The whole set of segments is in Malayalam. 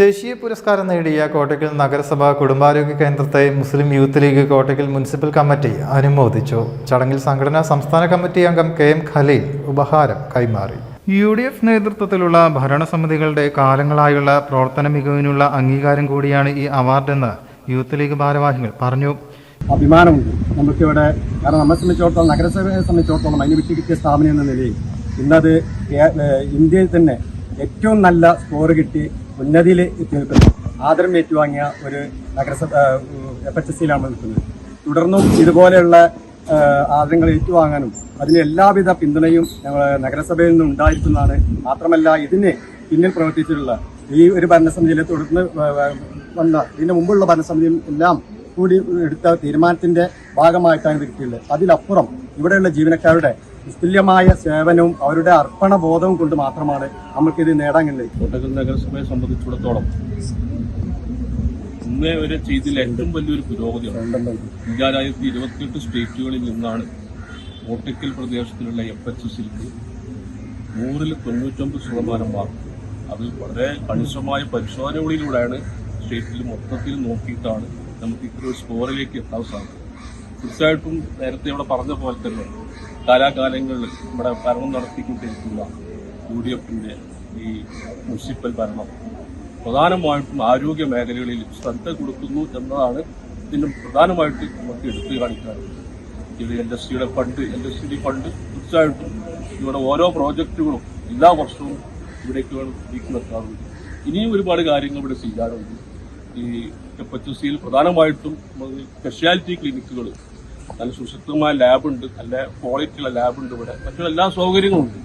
ദേശീയ പുരസ്കാരം നേടിയ കോട്ടയ്ക്കൽ നഗരസഭ കുടുംബാരോഗ്യ കേന്ദ്രത്തെ Muslim Youth League Kottakkal municipal committee അനുമോദിച്ചു. ചടങ്ങിൽ സംഘടനാ സംസ്ഥാന കമ്മിറ്റി അംഗം കെ എം ഖലീൽ ഉപഹാരം കൈമാറി. യു ഡി എഫ് നേതൃത്വത്തിലുള്ള ഭരണസമിതികളുടെ കാലങ്ങളായുള്ള പ്രവർത്തന മികവിനുള്ള അംഗീകാരം കൂടിയാണ് ഈ അവാർഡെന്ന് യൂത്ത് ലീഗ് ഭാരവാഹികൾ പറഞ്ഞു. അഭിമാനമുണ്ട്. നമുക്കിവിടെ കാരണം നമ്മെ സംബന്ധിച്ചിടത്തോളം നഗരസഭയെ സംബന്ധിച്ചിടത്തോളം അതിന് വിട്ടു കിട്ടിയ സ്ഥാപനം എന്ന നിലയിൽ ഇന്നത് ഇന്ത്യയിൽ തന്നെ ഏറ്റവും നല്ല സ്കോർ കിട്ടി ഉന്നതിയിൽ എത്തി നിൽക്കുന്നു ആദരം ഏറ്റുവാങ്ങിയ ഒരു നഗരസഭ എഫ് എച്ച് എസ് സിയിലാണ് നിൽക്കുന്നത്. തുടർന്നും ഇതുപോലെയുള്ള ആദരങ്ങൾ ഏറ്റുവാങ്ങാനും അതിന് എല്ലാവിധ പിന്തുണയും ഞങ്ങൾ നഗരസഭയിൽ നിന്ന് ഉണ്ടായിരിക്കുന്നതാണ്. മാത്രമല്ല ഇതിന് പിന്നിൽ പ്രവർത്തിച്ചിട്ടുള്ള ഈ ഒരു ഭരണസമിതിയിൽ തുടർന്ന് വന്ന ഇതിന് മുമ്പുള്ള ഭരണസമിതിയിൽ എല്ലാം കൂടി എടുത്ത തീരുമാനത്തിന്റെ ഭാഗമായിട്ടാണ് ഇത് കിട്ടിയുള്ളത് അതിലപ്പുറം ഇവിടെയുള്ള ജീവനക്കാരുടെ നിസ്തുല്യമായ സേവനവും അവരുടെ അർപ്പണ ബോധവും കൊണ്ട് മാത്രമാണ് നമുക്കിത് നേടാൻ കഴിയുന്നത് കോട്ടക്കൽ നഗരസഭയെ സംബന്ധിച്ചിടത്തോളം ഇന്നേ വരെ ചെയ്തതിൽ ഏറ്റവും വലിയൊരു പുരോഗതിയാണ്. അഞ്ചായിരത്തി ഇരുപത്തിയെട്ട് സ്റ്റേറ്റുകളിൽ നിന്നാണ് കോട്ടക്കൽ പ്രദേശത്തിലുള്ള എഫ് എച്ച് സിക്ക് നൂറിൽ തൊണ്ണൂറ്റൊമ്പത് ശതമാനം മാർക്ക് അത് വളരെ കണിശമായ പരിശോധനകളിലൂടെയാണ് സ്റ്റേറ്റിൽ മൊത്തത്തിൽ നോക്കിയിട്ടാണ് നമുക്ക് ഇത്ര ഒരു സ്കോറിലേക്ക് എത്താൻ സാധിക്കും തീർച്ചയായിട്ടും നേരത്തെ ഇവിടെ പറഞ്ഞ പോലെ തന്നെ കാലാകാലങ്ങളിൽ ഇവിടെ ഭരണം നടത്തിക്കൊണ്ടിരിക്കുന്ന യു ഡി എഫിന്റെ ഈ മുനിസിപ്പൽ ഭരണം പ്രധാനമായിട്ടും ആരോഗ്യ മേഖലകളിൽ ശ്രദ്ധ കൊടുക്കുന്നു എന്നതാണ് ഇതിനും പ്രധാനമായിട്ട് നമുക്ക് എടുത്തു കാണിക്കാറുള്ളത് ഇത് എൽ എസ് സിയുടെ fund L S C fund തീർച്ചയായിട്ടും ഇവിടെ ഓരോ പ്രോജക്റ്റുകളും എല്ലാ വർഷവും ഇവിടേക്ക് നീക്കിനിർത്താറുണ്ട് ഇനിയും ഒരുപാട് കാര്യങ്ങൾ ഇവിടെ ചെയ്യാറുണ്ട്. ഈ എഫ് എച്ച് സിയിൽ പ്രധാനമായിട്ടും സ്പെഷ്യാലിറ്റി ക്ലിനിക്കുകൾ നല്ല സുശക്തമായ ലാബുണ്ട് നല്ല ക്വാളിറ്റിയുള്ള ലാബുണ്ട് ഇവിടെ. മറ്റുള്ള എല്ലാ സൗകര്യങ്ങളും ഉണ്ട്.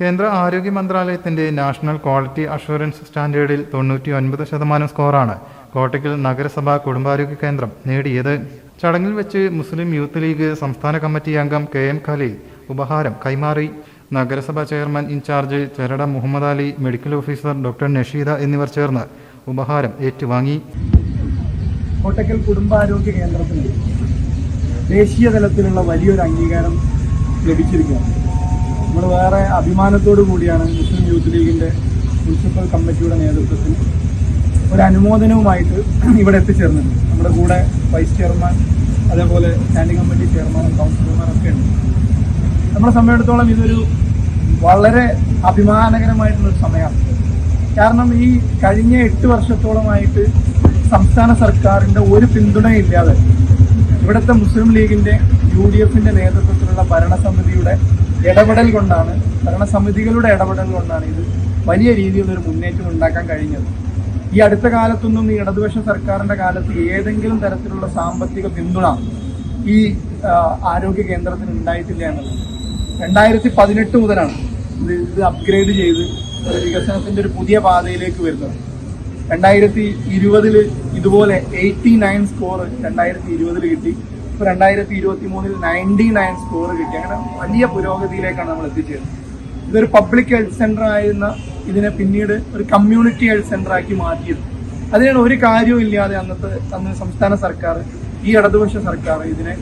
കേന്ദ്ര ആരോഗ്യ മന്ത്രാലയത്തിന്റെ നാഷണൽ ക്വാളിറ്റി അഷുറൻസ് സ്റ്റാൻഡേർഡിൽ തൊണ്ണൂറ്റി ഒൻപത് ശതമാനം സ്കോറാണ്. കോട്ടയ്ക്കൽ നഗരസഭാ കുടുംബാരോഗ്യ കേന്ദ്രം നേടിയത്. ചടങ്ങിൽ വെച്ച് മുസ്ലിം യൂത്ത് ലീഗ് സംസ്ഥാന കമ്മിറ്റി അംഗം കെ എം ഖലീൽ ഉപഹാരം കൈമാറി. നഗരസഭാ chairman incharge Cherada Muhammad Ali medical officer doctor Nasheeda എന്നിവർ ചേർന്ന് ഉപഹാരം ഏറ്റുവാങ്ങി. കോട്ടക്കൽ കുടുംബാരോഗ്യ കേന്ദ്രത്തിന് ദേശീയ തലത്തിലുള്ള വലിയൊരു അംഗീകാരം ലഭിച്ചിരിക്കുകയാണ്. നമ്മൾ വേറെ അഭിമാനത്തോടു കൂടിയാണ് മുസ്ലിം യൂത്ത് ലീഗിന്റെ മുനിസിപ്പൽ കമ്മിറ്റിയുടെ നേതൃത്വത്തിൽ ഒരു അനുമോദനവുമായിട്ട് ഇവിടെ എത്തിച്ചേർന്നത്. നമ്മുടെ കൂടെ വൈസ് ചെയർമാൻ അതേപോലെ സ്റ്റാൻഡിംഗ് കമ്മിറ്റി ചെയർമാനും കൗൺസിലർമാരൊക്കെ ഉണ്ട്. നമ്മളെ സംബന്ധിച്ചിടത്തോളം ഇതൊരു വളരെ അഭിമാനകരമായിട്ടുള്ളൊരു സമയമാണ്. കാരണം ഈ കഴിഞ്ഞ എട്ട് വർഷത്തോളമായിട്ട് സംസ്ഥാന സർക്കാരിന്റെ ഒരു പിന്തുണയില്ലാതെ ഇവിടുത്തെ മുസ്ലിം ലീഗിന്റെ യു ഡി എഫിന്റെ നേതൃത്വത്തിലുള്ള ഭരണസമിതിയുടെ ഇടപെടൽ കൊണ്ടാണ് ഭരണസമിതികളുടെ ഇടപെടൽ കൊണ്ടാണ് ഇത് വലിയ രീതിയിലൊരു മുന്നേറ്റം ഉണ്ടാക്കാൻ കഴിഞ്ഞത്. ഈ അടുത്ത കാലത്തൊന്നും ഈ ഇടതുപക്ഷ സർക്കാരിന്റെ കാലത്ത് ഏതെങ്കിലും തരത്തിലുള്ള സാമ്പത്തിക പിന്തുണ ഈ ആരോഗ്യ കേന്ദ്രത്തിന് ഉണ്ടായിട്ടില്ല എന്നുള്ളത് രണ്ടായിരത്തി പതിനെട്ട് മുതലാണ് ഇത് ഇത് അപ്ഗ്രേഡ് ചെയ്ത് വികസനത്തിന്റെ ഒരു പുതിയ പാതയിലേക്ക് വരുന്നത്. രണ്ടായിരത്തി ഇരുപതിൽ ഇതുപോലെ എയ്റ്റി നയൻ സ്കോർ രണ്ടായിരത്തി ഇരുപതിൽ കിട്ടി. ഇപ്പൊ രണ്ടായിരത്തി ഇരുപത്തി മൂന്നിൽ നയന്റി നയൻ സ്കോർ കിട്ടി. അങ്ങനെ വലിയ പുരോഗതിയിലേക്കാണ് നമ്മൾ എത്തിച്ചേരുന്നത്. ഇതൊരു പബ്ലിക് ഹെൽത്ത് സെന്റർ ആയിരുന്ന ഇതിനെ പിന്നീട് ഒരു കമ്മ്യൂണിറ്റി ഹെൽത്ത് സെന്റർ ആക്കി മാറ്റിയത്. അതിനാണ് ഒരു കാര്യവും ഇല്ലാതെ അന്നത്തെ അന്ന് സംസ്ഥാന സർക്കാർ ഈ ഇടതുപക്ഷ സർക്കാർ ഇതിനെ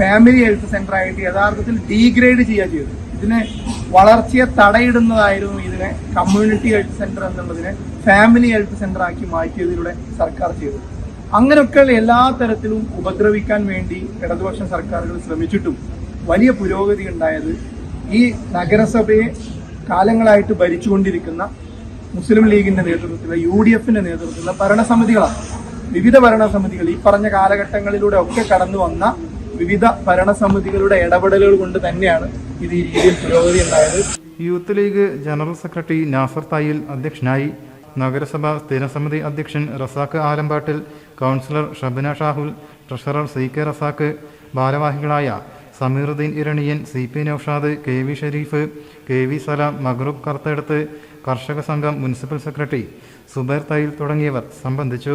ഫാമിലി ഹെൽത്ത് സെന്റർ ആയിട്ട് യഥാർത്ഥത്തിൽ ഡീഗ്രേഡ് ചെയ്യുക ചെയ്തു ഇതിനെ വളർച്ചയെ തടയിടുന്നതായിരുന്നു ഇതിനെ കമ്മ്യൂണിറ്റി ഹെൽത്ത് സെന്റർ എന്നുള്ളതിനെ ഫാമിലി ഹെൽത്ത് സെന്റർ ആക്കി മാറ്റിയതിലൂടെ സർക്കാർ ചെയ്തു അങ്ങനെയൊക്കെയുള്ള എല്ലാ തരത്തിലും ഉപദ്രവിക്കാൻ വേണ്ടി ഇടതുപക്ഷ സർക്കാരുകൾ ശ്രമിച്ചിട്ടും വലിയ പുരോഗതി ഉണ്ടായത് ഈ നഗരസഭയെ കാലങ്ങളായിട്ട് ഭരിച്ചുകൊണ്ടിരിക്കുന്ന മുസ്ലിം ലീഗിന്റെ നേതൃത്വത്തിലുള്ള യു ഡി എഫിന്റെ നേതൃത്വത്തിലുള്ള ഭരണസമിതികളാണ്. വിവിധ ഭരണസമിതികൾ ഈ പറഞ്ഞ കാലഘട്ടങ്ങളിലൂടെ ഒക്കെ കടന്നു വന്ന വിവിധ ഭരണസമിതികളുടെ ഇടപെടലുകൾ കൊണ്ട് തന്നെയാണ് ഇത് ഈ രീതിയിൽ പുരോഗതി ഉണ്ടായത്. Youth League general secretary Nasar Thayil അധ്യക്ഷനായി നഗരസഭ സ്ഥിരസമിതി അധ്യക്ഷൻ Razak Alampattil councillor Shabana Shahul treasurer C K Razak ഭാരവാഹികളായ Sameeruddin Iraniyan C P Naushad K V Sharif K V Salam Magroob Karuthedath കർഷക സംഘം മുനിസിപ്പൽ സെക്രട്ടറി സുബൈർ തായിൽ തുടങ്ങിയവർ സംബന്ധിച്ചു.